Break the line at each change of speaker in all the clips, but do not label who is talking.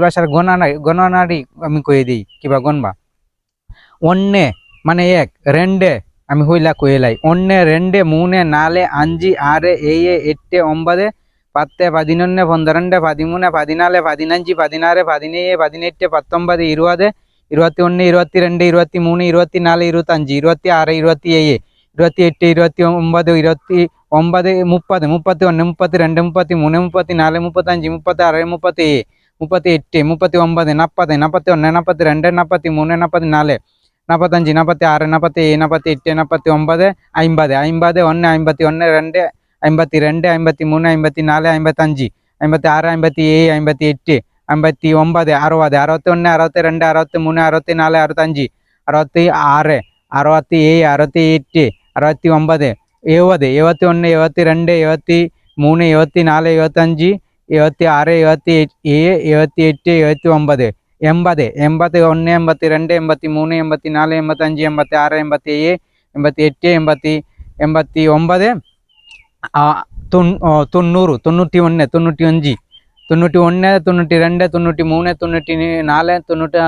তোরা সারা গণা গণনারই আমি কয়ে দিই কিবা গণবা। অন্যে মানে এক রেন্ডে আমি হইলা কয়েলাই অন্যে রেন্ডে মুনে নালে আঞ্জি আরে এই এট্টে অম্বাদে பத்தே பதினொன்று பந்திரெண்டு பதிமூணு பதினாலு பதினஞ்சு பதினாறு பதினேழு பதினெட்டு பத்தொன்பது இருபது இருபத்தி ஒன்று இருபத்தி ரெண்டு இருபத்தி மூணு இருபத்தி நாலு இருபத்தஞ்சு இருபத்தி ஆறு இருபத்தி ஏழு இருபத்தி எட்டு இருபத்தி ஒன்பது இருபத்தி ஒன்பது முப்பது முப்பத்தி ஒன்று முப்பத்தி ரெண்டு முப்பத்தி மூணு முப்பத்தி நாலு முப்பத்தஞ்சு முப்பத்தி ஆறு முப்பத்தி ஏழு முப்பத்தி எட்டு முப்பத்தி ஒன்பது நாற்பது நாற்பத்தி ஒன்று நாற்பத்தி ரெண்டு நாற்பத்தி மூணு நாற்பத்தி நாலு நாற்பத்தஞ்சு நாற்பத்தி ஆறு நாற்பத்தி ஏழு நாற்பத்தி எட்டு நாற்பத்தி ஒன்பது ஐம்பது ஐம்பது ஒன்று ஐம்பத்தி ஒன்று ரெண்டு ஐம்பத்தி ரெண்டு ஐம்பத்தி மூணு ஐம்பத்தி நாலு ஐம்பத்தஞ்சு ஐம்பத்தி ஆறு ஐம்பத்தி ஏழு ஐம்பத்தி எட்டு ஐம்பத்தி ஒன்பது அறுபது அறுபத்தி ஒன்று அறுபத்தி ரெண்டு அறுபத்தி மூணு அறுபத்தி நாலு அறுபத்தஞ்சு அறுபத்தி ஆறு அறுபத்தி ஏழு அறுபத்தி எட்டு அறுபத்தி ஒன்பது எழுபது எழுபத்தி ஒன்று எழுபத்தி ரெண்டு எழுபத்தி மூணு எழுபத்தி நாலு எழுபத்தஞ்சு നാല് എഴുപത്തഞ്ച് എഴുപത്തി ആറ് എഴുപത്തി ഏഴ് എഴുപത്തി എട്ട് എഴുപത്തി ഒമ്പത് എൺപത് എൺപത്തി ഒന്ന് എൺപത്തി രണ്ട് എൺപത്തി മൂന്ന് എൺപത്തി നാല് എൺപത്തഞ്ച് എൺപത്തി ആറ് എൺപത്തി ഏഴ് എൺപത്തി എട്ട് എൺപത്തി എൺപത്തി ഒമ്പത് ആ, തൊണ്ണൂ ഓ, തൊണ്ണൂറ് തൊണ്ണൂറ്റി ഒന്ന് തൊണ്ണൂറ്റി അഞ്ച് തൊണ്ണൂറ്റി ഒന്ന് തൊണ്ണൂറ്റി രണ്ട് തൊണ്ണൂറ്റി മൂന്ന് തൊണ്ണൂറ്റി നാല് തൊണ്ണൂറ്റി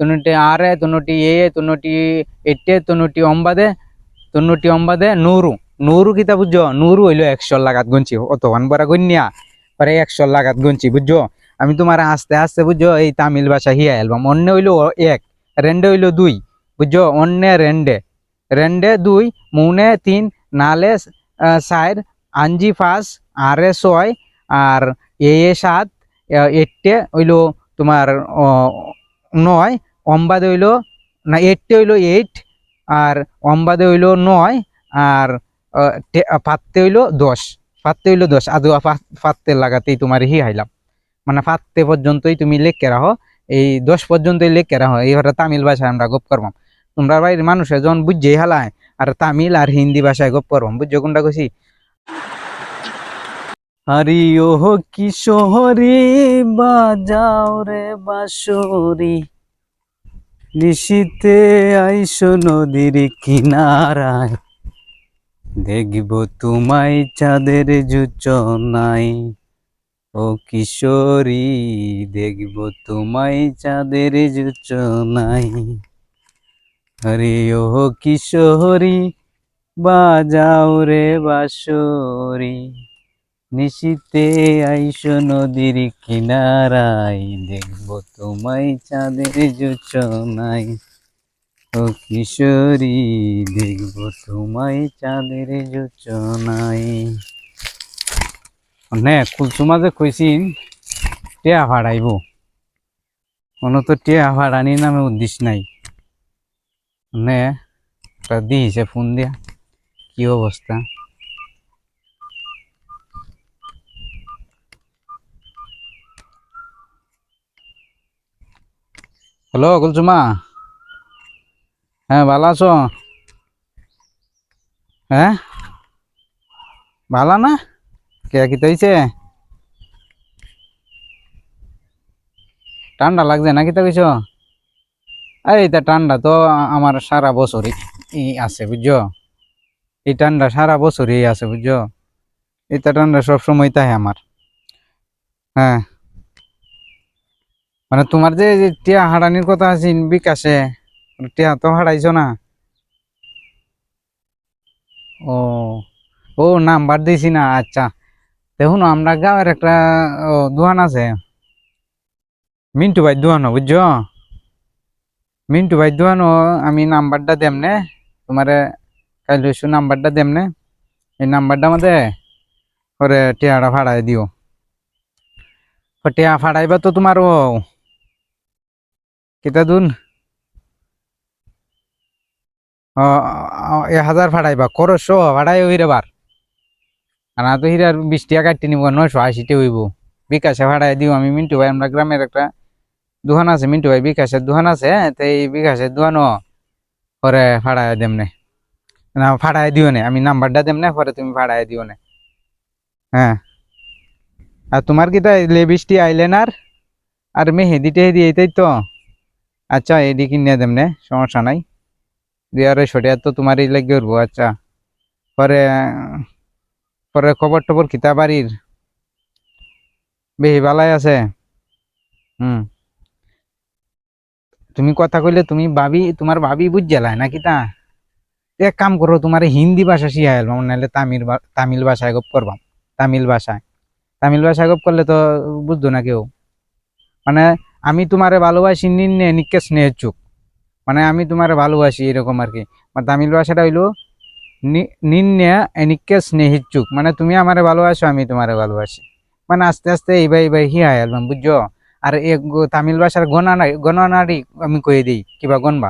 തൊണ്ണൂറ്റി ആറ് തൊണ്ണൂറ്റി ഏഴ് തൊണ്ണൂറ്റി എട്ട് തൊണ്ണൂറ്റി ഒമ്പത് തൊണ്ണൂറ്റി ഒമ്പത് নূরু নূরু কিতা বুঝছো নূরু হইলো একশো লাগাত গুনছি অত বড় গন্যা পরে একশো লাগাত গুনছি, বুঝছ? আমি তোমার আস্তে আস্তে, বুঝছ, এই তামিল ভাষা হিয়া অ্যালবাম অন্য হইল এক, রেন্ডে হইল দুই, বুঝছ? অন্য রেন্ডে। রেন্ডে দুই, মুনে তিন, নালে চার আঞ্জি পাঁচ, আরে ছয়, আর এ এ সাত এটে হইল তোমার নয়, অম্বাদে হইল, না এইটে হইল এইট, আর অম্বাদে হইল নয়, আর পাত্তে হইল দশ। পাত্তে হইল দশ আদু পাত্তে লাগাতেই তোমার হি হাইলাম। মানে পাত্তে পর্যন্তই তুমি লেখকে রাখো এই দশ পর্যন্তই লেখ লেখকে রাখো এইভাবে তামিল ভাষায় আমরা গপ করবাম তোমরা বাইরের মানুষে যখন বুঝছেই হালায়, আর তামিল আর হিন্দি ভাষায় গপ করবাম বুঝছ কোনটা কইছি? আরে ও কিশোরী বাজাও রে বাঁশরি। নিশিতে আইসো নদীর কিনারায়। দেখব তোমায় চাঁদের জুচনাই ও কিশোরী, দেখব তোমায় চাঁদের জুচনাই আরে ও কিশোরী, বাজাও রে বাঁশরি। নিশিতে আইস নদীর কিনারায়, দেখব তোমায় চাঁদের জোছনাই ও কিশোরী, দেখব তোমায় চাঁদের জোছনাই নে, কুলসুমা যে কইছিন টিয়া ভাড়াইব কোনো তো টিয়া ভাড়ানি নামে উদ্দেশ্য নাই। নে, একটা দিয়েছে ফোন দিয়া, কি অবস্থা? হ্যালো, কুলসুমা। হ্যাঁ ভালো আছো? হ্যাঁ? ভালো না? কে কি হয়েছে ঠান্ডা লাগছে না কিতা কইছো এই তা ঠান্ডা তো আমার সারা বছরই আছে, বুঝছ? এই ঠান্ডা সারা বছরই আছে, বুঝছ? এটা ঠান্ডা সব সময় তাই আমার। হ্যাঁ। মানে তোমার যে যে টিয়া হারানির কথা আছে বিকাশে টিয়া তো হারাইছো না? ও ও নাম্বার দিছি না আচ্ছা। দেখুন আমরা গাঁয়ের একটা দোকান আছে। মিন্টু ভাই দোকানও বুঝছ মিন্টু ভাই দোকানও আমি নাম্বারটা দেম নে? তোমারে কাইলে এসো নাম্বারটা দেম নে? এই নাম্বারটা মধ্যে ওরে টিয়াটা ভাড়াই দিও। টিয়া ভাড়াইবা তো তোমার ও কিতা দুন এ হাজার ভাড়াইবা করশো ভাড়াই হইরে বার। আর না তো হিরার বিশ টাকা কাটতে নিব, নয়শো আশিতে হইব। বিকাশে ভাড়াই দিও, আমি মিন্টু ভাই, আমরা গ্রামের একটা দোকান আছে, মিন্টু ভাই, বিকাশের দোকান আছে তো এই বিকাশের দোকানও পরে ভাড়াই দেম নে। ভাড়াই দিও নে, আমি নাম্বারটা দেম না, পরে তুমি ভাড়াই দিও নে। হ্যাঁ। আর তোমার কি তাই লেবিসটি আইলেনার আর? আর মেহেদি টেহেদি এইটাই তো? আচ্ছা এডি কিনে দেম নে, সমস্যা নাই। আড়াইশো টাকা তো তোমারই লাগে উঠবো আচ্ছা। পরে পরে খবর টবর কিতা বাড়ির বেহি বালাই আছে? হুম। তুমি কথা কইলে তুমি ভাবি, তোমার ভাবি বুঝছিলাই নাকি তা? এক কাম করো, তোমার হিন্দি ভাষা শিখাই আলবাম নাহলে তামিল তামিল ভাষায় গপ করবাম তামিল ভাষায়। তামিল ভাষায় গপ করলে তো বুঝতো না কেউ। মানে আমি তোমারে ভালোবাসি, নিন্নে নিকে স্নেহের চুক মানে আমি তোমার ভালোবাসি এরকম আর কি। মানে তামিল ভাষাটা হইল নিন্যা এনিকে স্নেহিচ্ছুক। মানে তুমি আমার ভালোবাসো, আমি তোমার ভালোবাসি। মানে আস্তে আস্তে এইবার এইবার হি হায় অ্যালবাম বুঝছ? আর এ তামিল ভাষার গণনা, গণনারই আমি কয়ে দিই, কিবা গণবা?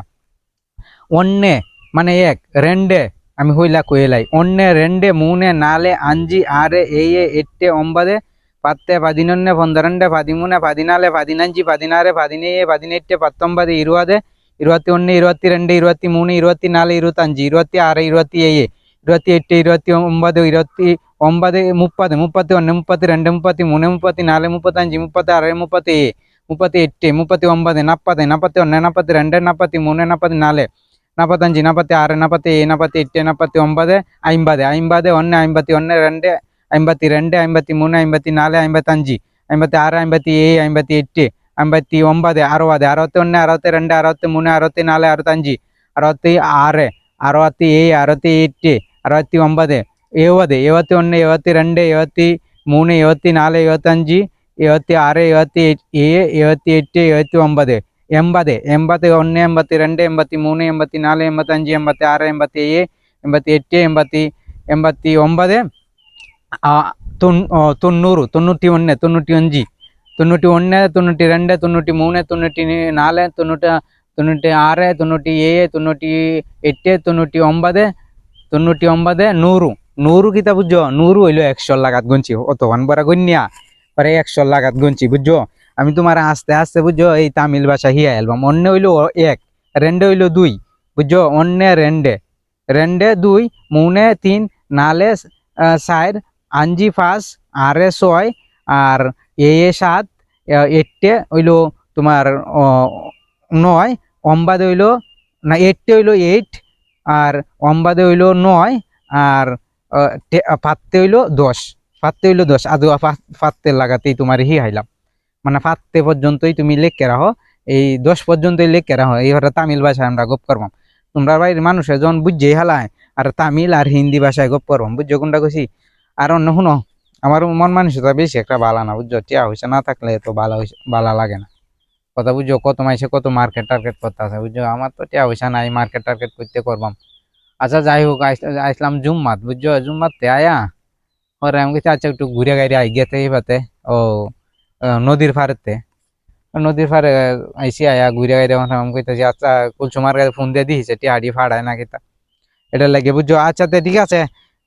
অন্যে মানে এক, রেন্ডে, আমি হইলা কয়েলাই অন্যে, রেন্ডে, মুনে, নালে আঞ্জি আরে এই এট্টে, অম্বাদে, পাত্তে, পাদিনন্যে পন্দরন্ডে পাদিমুনে, পাদিনালে পাদিনাঞ্জি পাদিনারে পাদিনে পাদিনেট্টে, পাত্তম্বাদে, ইরুয়াদে இருபத்தி ஒன்று இருபத்தி ரெண்டு இருபத்தி மூணு இருபத்தி நாலு இருபத்தஞ்சு இருபத்தி ஆறு இருபத்தி ஏழு இருபத்தி எட்டு இருபத்தி ஒன்பது இருபத்தி ஒன்பது முப்பது முப்பத்தி ஒன்று முப்பத்தி ரெண்டு முப்பத்தி மூணு முப்பத்தி நாலு முப்பத்தஞ்சு முப்பத்தி ஆறு முப்பத்தி முப்பத்தி எட்டு முப்பத்தி ஒன்பது நாற்பது நாற்பத்தி ஒன்று நாற்பத்தி ரெண்டு நாற்பத்தி மூணு நாற்பத்தி நாலு நாற்பத்தஞ்சு நாற்பத்தி ஆறு நாற்பத்தி ஏழு நாற்பத்தி எட்டு நாற்பத்தி ஒன்பது ஐம்பது ஐம்பது ஒன்று ஐம்பத்தி ஒன்று ரெண்டு ஐம்பத்தி ரெண்டு ஐம்பத்தி மூணு ஐம்பத்தி நாலு ஐம்பத்தஞ்சு ஐம்பத்தி ஆறு ஐம்பத்தி ஏழு ஐம்பத்தி எட்டு അമ്പത്തി എട്ട് അമ്പത്തി ഒമ്പത് അറുപത് അറുപത്തി ഒന്ന് അറുപത്തി രണ്ട് അറുപത്തി മൂന്ന് അറുപത്തി നാല് അറുപത്തഞ്ച് അറുപത്തി ആറ് അറുപത്തി ഏഴ് അറുപത്തി എട്ട് അറുപത്തി ഒമ്പത് എഴുപത് എഴുപത്തി ഒന്ന് എഴുപത്തി രണ്ട് എഴുപത്തി മൂന്ന് എഴുപത്തി നാല് എഴുപത്തഞ്ച് എഴുപത്തി ആറ് എഴുപത്തി ഏഴ് എഴുപത്തി എട്ട് എഴുപത്തി ഒമ്പത് എൺപത് എൺപത്തി ഒന്ന് എൺപത്തി രണ്ട് എൺപത്തി മൂന്ന് എൺപത്തി നാല് എൺപത്തഞ്ച് എൺപത്തി ആറ് എൺപത്തി ഏഴ് എൺപത്തി എട്ട് എൺപത്തി എൺപത്തി ഒമ്പത് ആ, തൊണ്ണൂ- ഓ, തൊണ്ണൂറ് തൊണ്ണൂറ്റി ഒന്ന് തൊണ്ണൂറ്റി അഞ്ച് தொண்ணூற்றி ஒன்று தொண்ணூற்றி ரெண்டு தொண்ணூற்றி மூணு தொண்ணூற்றி நாலு தொண்ணூற்றி தொண்ணூற்றி ஆறு தொண்ணூற்றி ஏழு தொண்ணூற்றி எட்டு தொண்ணூற்றி ஒன்பது தொண்ணூற்றி ஒன்பது நூறு নূরু কিতা বুঝছ নূরু হইল একশোর লাগাত গুনছি অত অনবরা গন্যা পরে একশোর লাগাত গুনছি বুঝছ আমি তোমার আস্তে আস্তে বুঝছ এই তামিল ভাষা হিয়া অ্যালবাম অন্য হইল এক রেন্ডে হইল দুই বুঝছ অন্য রেন্ডে রেন্ডে দুই মুনে তিন নালে চার আঞ্জি পাঁচ আরে ছয় আর এ এ সাত আহ, এটে হইল তোমার নয় অম্বাদে হইল না এইটটে হইল এইট আর অম্বাদে হইল নয় আর পাত্তে হইল দশ। পাত্তে হইল দশ। আদু পাত্তে লাগাতেই তোমার হি হাইলাম। মানে পাত্তে পর্যন্তই তুমি লেখকে রাখো এই দশ পর্যন্তই লেখকে রাখো এইভাবে তামিল ভাষায় আমরা গপ করবাম তোমরা বাড়ির মানুষে যখন বুঝছেই হালায়। আর তামিল আর হিন্দি ভাষায় গপ করবাম বুঝছ কোনটা কইছি? আর অন্য শুনো। আমার মন মানসিকতা বেশি একটা বালা না, বুঝছ? টিয়া হয়েছে না থাকলে তো বালা হইছে বালা লাগে না। কথা বুঝছ? কত মাইসে কত মার্কেট টার্গেট করতে আছে বুঝছ? আমার তো টিয়া হয়েছে নাই মার্কেট টার্গেট করতে করবাম। আচ্ছা যাই হোক আইসলাম জুম্মাত, বুঝছ? জুম্মাতে আয়া ওরে আমি কিছু আচ্ছা একটু ঘুরে গাড়ি আই গেতে এইবাতে ও নদীর ফারেতে। নদীর ফারে আইসি, আয়া ঘুরে গাড়ি আমি কইতেছি আচ্ছা কুলসুমার কাছে ফোন দিয়ে দিয়েছে টিয়া হাড়ি ফাড়ায় না কিতা এটা লাগে, বুঝছ? আচ্ছা ঠিক আছে,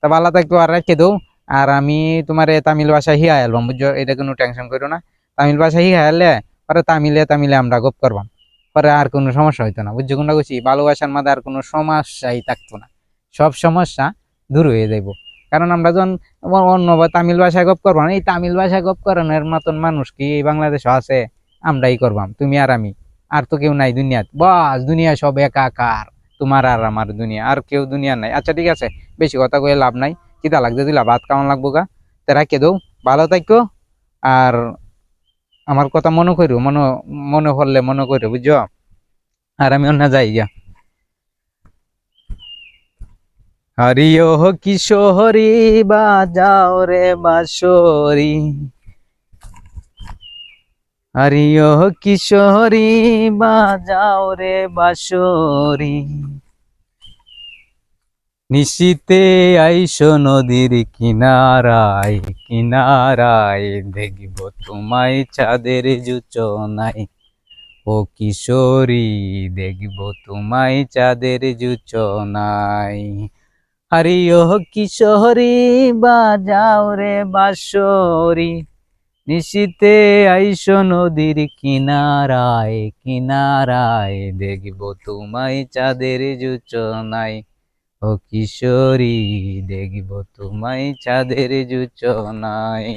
তা বালা থাকতো আর রেখে দৌ। আর আমি তোমার তামিল ভাষা হিয়া অ্যালবাম বুঝছ? এটা কোনো টেনশন করো না। তামিল ভাষা হিয়া এলে পরে তামিলে তামিলে আমরা গপ করবাম। পরে আর কোনো সমস্যা হইতো না, বুঝছ? কোনটা কইছি? ভালোবাসার মধ্যে আর কোনো সমস্যাই থাকতো না। সব সমস্যা দূর হয়ে যাইব। কারণ আমরা যখন অন্য বা তামিল ভাষায় গপ করব না, এই তামিল ভাষায় গপ করানোর মতন মানুষ কি এই বাংলাদেশে আছে? আমরাই করবাম, তুমি আর আমি। আর তো কেউ নাই দুনিয়াত। বাস, দুনিয়া সব একাকার। তোমার আর আমার দুনিয়া, আর কেউ দুনিয়া নাই। আচ্ছা ঠিক আছে, বেশি কথা কয়ে লাভ নাই। কিতা লাগছে দিলা ভাত কেমন লাগবো গা? তে রাখে দৌ। ভালো থাকো আর আমার কথা মনে করো মনে মনে হলে মনে করো বুঝছ? আর আমি অন্য যাই গিয়া হরিও কিশোরী, বাজাও রে বাঁশরি হরিও কিশোরী, বাজাও রে বাঁশরি নিশিতে আইসো নদীর কিনারায় কিনারায় দেখব তোমায় চাঁদের জুচনাই ও কিশোরী, দেখব তোমায় চাঁদের জুচনাই হরিও কিশোরী, বাজাও রে বাঁশরি। নিশিতে আইসো নদীর কিনারায় কিনারায় দেখব তোমায় চাঁদের জুচনাই ও কিশোরী দেখব তোমায় চাঁদের জুচনাই